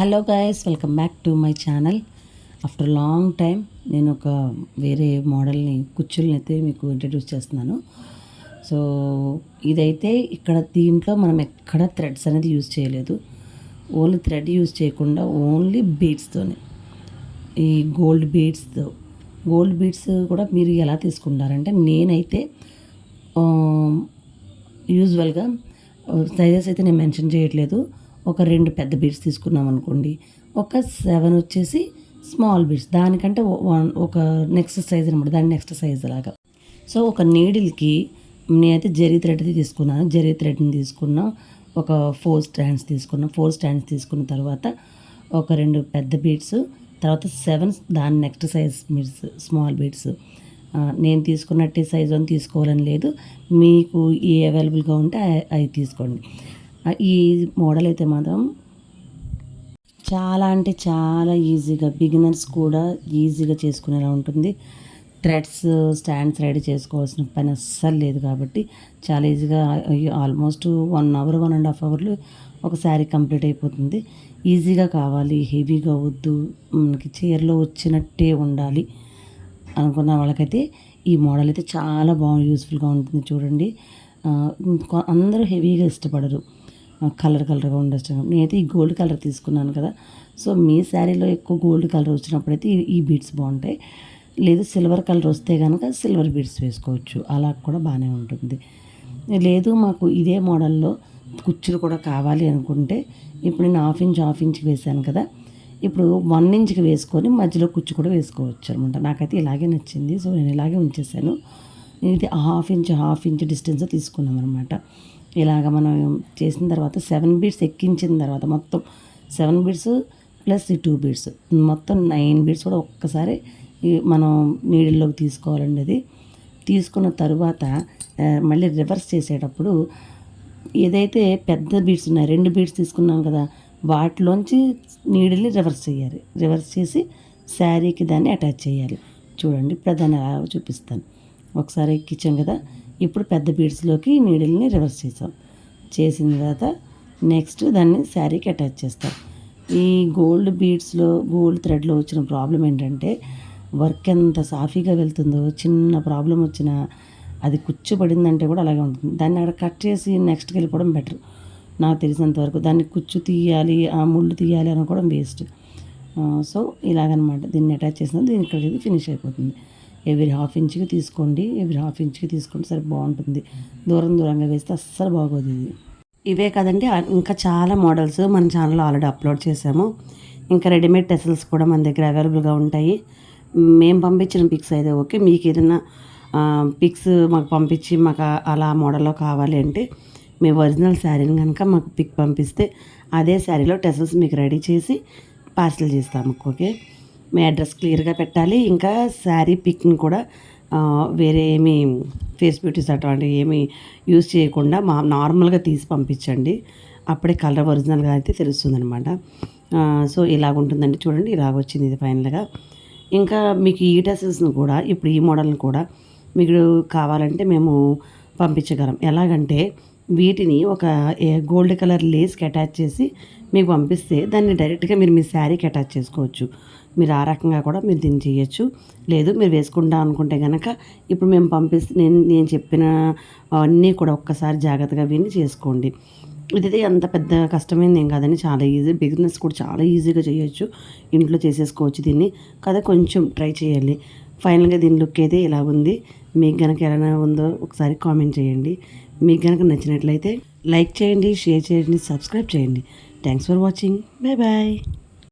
Hello guys welcome back to my channel after long time నేను ఒక వేరే మోడల్ని కుచ్చుల్ని అయితే మీకు ఇంట్రడ్యూస్ చేస్తున్నాను. సో ఇదైతే ఇక్కడ దీంట్లో మనం ఎక్కడ థ్రెడ్స్ అనేది యూజ్ చేయలేదు. ఓన్లీ థ్రెడ్ యూజ్ చేయకుండా ఓన్లీ బీడ్స్తోనే ఈ గోల్డ్ బీడ్స్తో గోల్డ్ బీడ్స్ కూడా మీరు ఎలా తీసుకుంటారంటే నేనైతే um, యూజువల్గా సైజెస్ uh, అయితే నేను మెన్షన్ చేయట్లేదు. ఒక రెండు పెద్ద బీడ్స్ తీసుకున్నాం అనుకోండి ఒక సెవెన్ వచ్చేసి స్మాల్ బీడ్స్. దానికంటే వన్ ఒక నెక్స్ట్ సైజ్ అనమాట దాని నెక్స్ట్ సైజ్ లాగా. సో ఒక నీడిల్కి నేనైతే జరీ థ్రెడ్ తీసుకున్నాను. జరీ థ్రెడ్ని తీసుకున్నా ఒక ఫోర్ స్టాండ్స్ తీసుకున్నా ఫోర్ స్టాండ్స్ తీసుకున్న తర్వాత ఒక రెండు పెద్ద బీడ్స్ తర్వాత సెవెన్ దాని next size beads small beads. నేను తీసుకున్నట్టే సైజు అని తీసుకోవాలని లేదు. మీకు ఏ అవైలబుల్గా ఉంటే అవి తీసుకోండి. ఈ మోడల్ అయితే మాత్రం చాలా అంటే చాలా ఈజీగా బిగినర్స్ కూడా ఈజీగా చేసుకునేలా ఉంటుంది. థ్రెడ్స్ స్టాండ్స్ రెడీ చేసుకోవాల్సిన పని అస్సలు లేదు కాబట్టి చాలా ఈజీగా almost one hour one and half అవర్లో ఒక శారీ కంప్లీట్ అయిపోతుంది. ఈజీగా కావాలి హెవీగా వద్దు మనకి చీరలో వచ్చినట్టే ఉండాలి అనుకున్న వాళ్ళకైతే ఈ మోడల్ అయితే చాలా బాగా యూస్ఫుల్గా ఉంటుంది చూడండి. అందరూ హెవీగా ఇష్టపడరు. కలర్ కలర్గా ఉండొచ్చు. నేనైతే ఈ గోల్డ్ కలర్ తీసుకున్నాను కదా. సో మీ శారీలో ఎక్కువ గోల్డ్ కలర్ వచ్చినప్పుడైతే ఈ బీడ్స్ బాగుంటాయి. లేదు సిల్వర్ కలర్ వస్తే కనుక సిల్వర్ బీడ్స్ వేసుకోవచ్చు. అలా కూడా బాగానే ఉంటుంది. లేదు మాకు ఇదే మోడల్లో కుచ్చులు కూడా కావాలి అనుకుంటే ఇప్పుడు నేను హాఫ్ ఇంచ్ హాఫ్ ఇంచ్కి వేసాను కదా. ఇప్పుడు వన్ ఇంచ్కి వేసుకొని మధ్యలో కుచ్చు కూడా వేసుకోవచ్చు అనమాట నాకైతే ఇలాగే నచ్చింది. సో నేను ఇలాగే ఉంచేసాను ఇది half inch half inch distance తీసుకున్నాం అనమాట ఇలాగ మనం చేసిన తర్వాత సెవెన్ బీడ్స్ ఎక్కించిన తర్వాత మొత్తం సెవెన్ బీడ్స్ ప్లస్ ఈ టూ బీడ్స్ మొత్తం నైన్ బీడ్స్ కూడా ఒక్కసారి మనం నీడిల్లోకి తీసుకోవాలండి అది. తీసుకున్న తర్వాత మళ్ళీ రివర్స్ చేసేటప్పుడు ఏదైతే పెద్ద బీడ్స్ ఉన్నాయి రెండు బీడ్స్ తీసుకున్నాం కదా వాటిలోంచి నీడిల్ని రివర్స్ చేయాలి. రివర్స్ చేసి శారీకి దాన్ని అటాచ్ చేయాలి. చూడండి ఇప్పుడు దాన్ని చూపిస్తాను. ఒకసారి ఎక్కించాం కదా ఇప్పుడు పెద్ద బీడ్స్లోకి నీడిల్ని రివర్స్ చేసాం చేసిన తర్వాత నెక్స్ట్ దాన్ని శారీకి అటాచ్ చేస్తాం. ఈ గోల్డ్ బీడ్స్లో గోల్డ్ థ్రెడ్లో వచ్చిన ప్రాబ్లం ఏంటంటే వర్క్ ఎంత సాఫీగా వెళ్తుందో చిన్న ప్రాబ్లం వచ్చినా అది కుచ్చుపడిందంటే కూడా అలాగే ఉంటుంది. దాన్ని అక్కడ కట్ చేసి నెక్స్ట్కి వెళ్ళిపోవడం బెటర్. నాకు తెలిసినంత వరకు దాన్ని కుచ్చు తీయాలి ఆ ముళ్ళు తీయాలి అనుకోవడం వేస్ట్. సో ఇలాగనమాట. దీన్ని అటాచ్ చేసిన దీని ఇక్కడికి ఫినిష్ అయిపోతుంది. ఎవ్రీ హాఫ్ ఇంచ్కి తీసుకోండి ఎవ్రీ హాఫ్ ఇంచ్కి తీసుకోండి. సరే బాగుంటుంది. దూరం దూరంగా వేస్తే అస్సలు బాగోదు ఇది. ఇవే కదండి ఇంకా చాలా మోడల్స్ మన ఛానల్లో ఆల్రెడీ అప్లోడ్ చేసాము. ఇంకా రెడీమేడ్ టెసల్స్ కూడా మన దగ్గర అవైలబుల్గా ఉంటాయి. మేము పంపించిన పిక్స్ అయితే ఓకే. మీకు ఏదైనా పిక్స్ మాకు పంపించి మాకు అలా మోడల్లో కావాలి అంటే మీ ఒరిజినల్ శారీని కనుక మాకు పిక్ పంపిస్తే అదే శారీలో టెసల్స్ మీకు రెడీ చేసి పార్సల్ చేస్తాము ఓకే? మీ అడ్రస్ క్లియర్గా పెట్టాలి. ఇంకా శారీ పిక్ని కూడా వేరే ఏమి ఫేస్ బ్యూటీస్ అటువంటివి ఏమి యూజ్ చేయకుండా మా నార్మల్గా తీసి పంపించండి. అప్పుడే కలర్ ఒరిజినల్గా అయితే తెలుస్తుందనమాట సో ఇలాగ ఉంటుందండి చూడండి ఇలాగ వచ్చింది ఇది ఫైనల్గా. ఇంకా మీకు ఈ డ్రెస్సెస్ని కూడా ఇప్పుడు ఈ మోడల్ని కూడా మీకు కావాలంటే మేము పంపించగలం. ఎలాగంటే వీటిని ఒక గోల్డ్ కలర్ లేస్కి అటాచ్ చేసి మీకు పంపిస్తే దాన్ని డైరెక్ట్గా మీరు మీ శారీకి అటాచ్ చేసుకోవచ్చు. మీరు ఆ రకంగా కూడా మీరు దీన్ని చేయొచ్చు. లేదు మీరు వేసుకుంటాం అనుకుంటే కనుక ఇప్పుడు మేము పంపిస్తే నేను నేను చెప్పిన అన్నీ కూడా ఒక్కసారి జాగ్రత్తగా విని చేసుకోండి. ఇది అంత పెద్ద కష్టమైంది ఏం కాదని చాలా ఈజీ బిజినెస్ కూడా చాలా ఈజీగా చేయొచ్చు. ఇంట్లో చేసేసుకోవచ్చు దీన్ని. కదా కొంచెం ట్రై చేయాలి. ఫైనల్గా దీని లుక్ అయితే ఇలా ఉంది. మీకు కనుక ఎలా ఉందో ఒకసారి కామెంట్ చేయండి. మీకు కనుక నచ్చినట్లయితే లైక్ చేయండి షేర్ చేయండి సబ్స్క్రైబ్ చేయండి. Thanks for watching bye bye